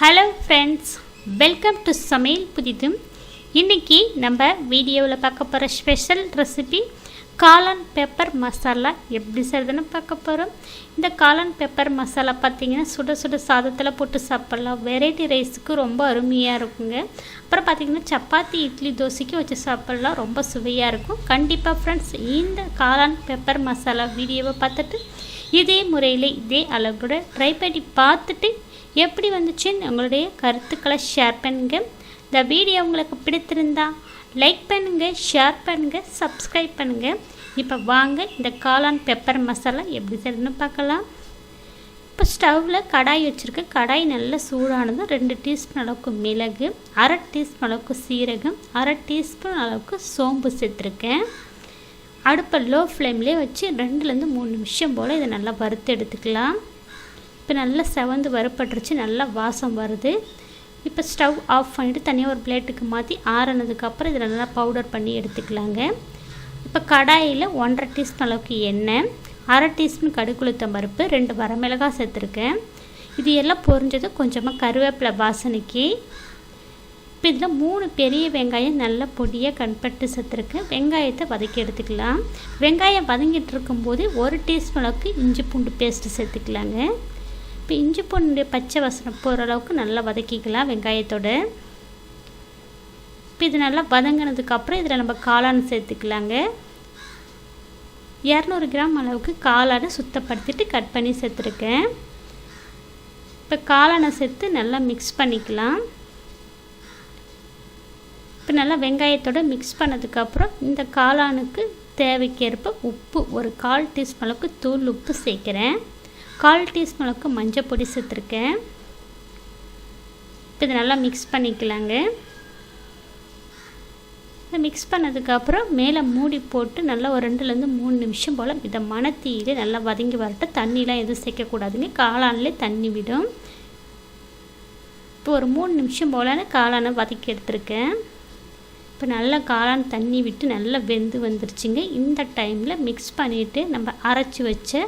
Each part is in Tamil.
ஹலோ ஃப்ரெண்ட்ஸ் வெல்கம் டு சமையல் புதிதும் இன்றைக்கி நம்ம வீடியோவில் பார்க்க போகிற ஸ்பெஷல் ரெசிபி காளான் பெப்பர் மசாலா எப்படி செய்கிறதுன்னு பார்க்க போகிறோம் இந்த காளான் பெப்பர் மசாலா பார்த்திங்கன்னா சுட சுட சாதத்தில் போட்டு சாப்பிட்லாம். வெரைட்டி ரைஸுக்கு ரொம்ப அருமையாக இருக்குங்க. அப்புறம் பார்த்திங்கன்னா சப்பாத்தி இட்லி தோசைக்கு வச்சு சாப்பிட்லாம். ரொம்ப சுவையாக இருக்கும். கண்டிப்பாக ஃப்ரெண்ட்ஸ் இந்த காளான் பெப்பர் மசாலா வீடியோவை பார்த்துட்டு இதே முறையில் இதே அளவோட ட்ரை பண்ணி பார்த்துட்டு எப்படி வந்துச்சுன்னு உங்களுடைய கருத்துக்களை ஷேர் பண்ணுங்க. இந்த வீடியோ உங்களுக்கு பிடித்திருந்தா லைக் பண்ணுங்கள் ஷேர் பண்ணுங்கள் சப்ஸ்கிரைப் பண்ணுங்கள் இப்போ வாங்க இந்த காளான் பெப்பர் மசாலா எப்படி செய்யணும்னு பார்க்கலாம். இப்போ ஸ்டவ்வில் கடாய் வச்சுருக்கேன் கடாய் நல்லா சூடானதும் ரெண்டு டீஸ்பூன் அளவுக்கு மிளகு அரை டீஸ்பூன் அளவுக்கு சீரகம் அரை டீஸ்பூன் அளவுக்கு சோம்பு சேர்த்துருக்கேன். அடுப்பை லோ ஃப்ளேம்லேயே வச்சு ரெண்டுலேருந்து மூணு நிமிஷம் போல் இதை நல்லா வறுத்து எடுத்துக்கலாம். இப்போ நல்லா செவந்து வறுப்பட்டுருச்சு நல்லா வாசம் வருது. இப்போ ஸ்டவ் ஆஃப் பண்ணிவிட்டு தனியாக ஒரு பிளேட்டுக்கு மாற்றி ஆறுனதுக்கப்புறம் இதில் நல்லா பவுடர் பண்ணி எடுத்துக்கலாங்க. இப்போ கடாயில் ஒன்றரை டீஸ்பூன் அளவுக்கு எண்ணெய் அரை டீஸ்பூன் கடுக்குளுத்தம் பருப்பு ரெண்டு வரமிளகாய் சேர்த்துருக்கேன். இது எல்லாம் பொரிஞ்சது கொஞ்சமாக கருவேப்பிலை வாசனைக்கு. இப்போ இதில் மூணு பெரிய வெங்காயம் நல்லா பொடியாக கண்பட்டு சேர்த்துருக்கேன். வெங்காயத்தை வதக்கி எடுத்துக்கலாம். வெங்காயம் வதங்கிட்டு இருக்கும்போது ஒரு டீஸ்பூன் அளவுக்கு இஞ்சி பூண்டு பேஸ்ட்டு சேர்த்துக்கலாங்க. இப்போ இஞ்சி பூண்டு பச்சை வசனம் போகிற அளவுக்கு நல்லா வதக்கிக்கலாம் வெங்காயத்தோட. இப்போ இது நல்லா வதங்கினதுக்கப்புறம் இதில் நம்ம காளான் சேர்த்துக்கலாங்க. இரநூறு கிராம் அளவுக்கு காளானை சுத்தப்படுத்திட்டு கட் பண்ணி சேர்த்துருக்கேன். இப்போ காளானை சேர்த்து நல்லா மிக்ஸ் பண்ணிக்கலாம். இப்போ நல்லா வெங்காயத்தோடு மிக்ஸ் பண்ணதுக்கப்புறம் இந்த காளானுக்கு தேவைக்கேற்ப உப்பு ஒரு கால் டீஸ்பூன் அளவுக்கு தூள் உப்பு சேர்க்குறேன். கால் டீஸ்பூன் அளவுக்கு மஞ்சள் பொடி சேர்த்துருக்கேன். இப்போ இதை நல்லா மிக்ஸ் பண்ணிக்கலாங்க. இதை மிக்ஸ் பண்ணதுக்கப்புறம் மேலே மூடி போட்டு நல்லா ஒரு ரெண்டுலேருந்து மூணு நிமிஷம் போல் இதை மணத்தீயிலே நல்லா வதங்கி வரட்டும். தண்ணிலாம் எதுவும் சேர்க்கக்கூடாதுங்க. காளான்லேயே தண்ணி விடும். இப்போ ஒரு மூணு நிமிஷம் போல் காளானை வதக்கி எடுத்துருக்கேன். இப்போ நல்லா காளான் தண்ணி விட்டு நல்லா வெந்து வந்துருச்சுங்க. இந்த டைமில் மிக்ஸ் பண்ணிவிட்டு நம்ம அரைச்சி வச்ச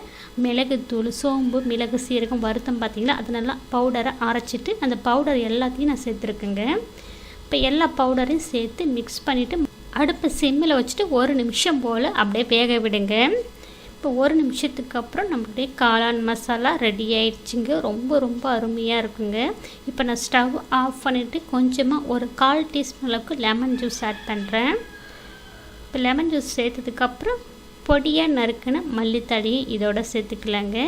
மிளகுத்தூள் சோம்பு மிளகு சீரகம் வருத்தம் பார்த்திங்களா அது நல்லா பவுடரை அரைச்சிட்டு அந்த பவுடர் எல்லாத்தையும் நான் சேர்த்துருக்கேங்க. இப்போ எல்லா பவுடரையும் சேர்த்து மிக்ஸ் பண்ணிவிட்டு அடுப்பு சிம்மில் வச்சுட்டு ஒரு நிமிஷம் போல் அப்படியே வேக விடுங்க. இப்போ ஒரு நிமிஷத்துக்கு அப்புறம் நம்மளுடைய காளான் மசாலா ரெடி ஆயிடுச்சுங்க. ரொம்ப ரொம்ப அருமையாக இருக்குங்க. இப்போ நான் ஸ்டவ் ஆஃப் பண்ணிவிட்டு கொஞ்சமாக ஒரு கால் டீஸ்பூன் அளவுக்கு லெமன் ஜூஸ் ஆட் பண்ணுறேன் இப்போ லெமன் ஜூஸ் சேர்த்ததுக்கப்புறம் பொடியாக நறுக்கின மல்லித்தழையும் இதோட சேர்த்துக்கலாங்க.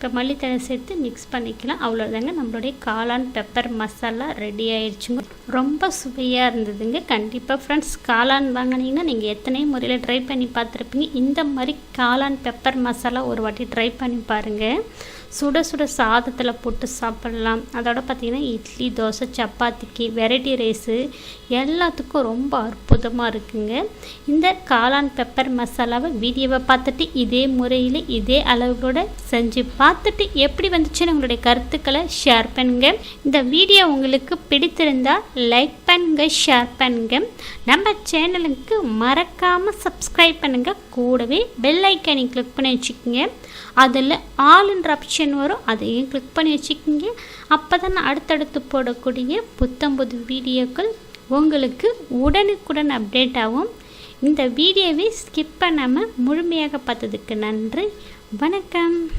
இப்போ மல்லித்தழை சேர்த்து மிக்ஸ் பண்ணிக்கலாம். அவ்வளோதாங்க நம்மளுடைய காளான் பெப்பர் மசாலா ரெடி ஆயிடுச்சுங்க. ரொம்ப சுவையாக இருந்ததுங்க. கண்டிப்பாக ஃப்ரெண்ட்ஸ் காளான் வாங்கினீங்கன்னா நீங்கள் எத்தனை முறையில் ட்ரை பண்ணி பார்த்துருப்பீங்க. இந்த மாதிரி காளான் பெப்பர் மசாலா ஒரு வாட்டி ட்ரை பண்ணி பாருங்கள் சுட சுட சாதத்தில் போட்டு சாப்பிட்லாம். அதோட பார்த்திங்கன்னா இட்லி தோசை சப்பாத்திக்கு வெரைட்டி ரைஸு எல்லாத்துக்கும் ரொம்ப அற்புதமாக இருக்குங்க. இந்த காளான் பெப்பர் மசாலாவை வீடியோவை பார்த்துட்டு இதே முறையில் இதே அளவுகளோட செஞ்சு பார்த்துட்டு எப்படி வந்துச்சுன்னு உங்களுடைய கருத்துக்களை ஷேர் பண்ணுங்கள் இந்த வீடியோ உங்களுக்கு பிடித்திருந்தால் லைக் பண்ணுங்க ஷேர் பண்ணுங்க. நம்ம சேனலுக்கு மறக்காமல் சப்ஸ்கிரைப் பண்ணுங்கள் கூடவே பெல் ஐக்கனை கிளிக் பண்ணி வச்சுக்கோங்க. அதில் ஆளுன்ற ஆப்ஷன் வரும் அதையும் கிளிக் பண்ணி வச்சுக்கோங்க. அப்போ தான் நான் அடுத்தடுத்து போடக்கூடிய புத்தம் புது வீடியோக்கள் உங்களுக்கு உடனுக்குடன் அப்டேட் ஆகும். இந்த வீடியோவை ஸ்கிப் பண்ணாமல் முழுமையாக பார்த்ததுக்கு நன்றி. வணக்கம்.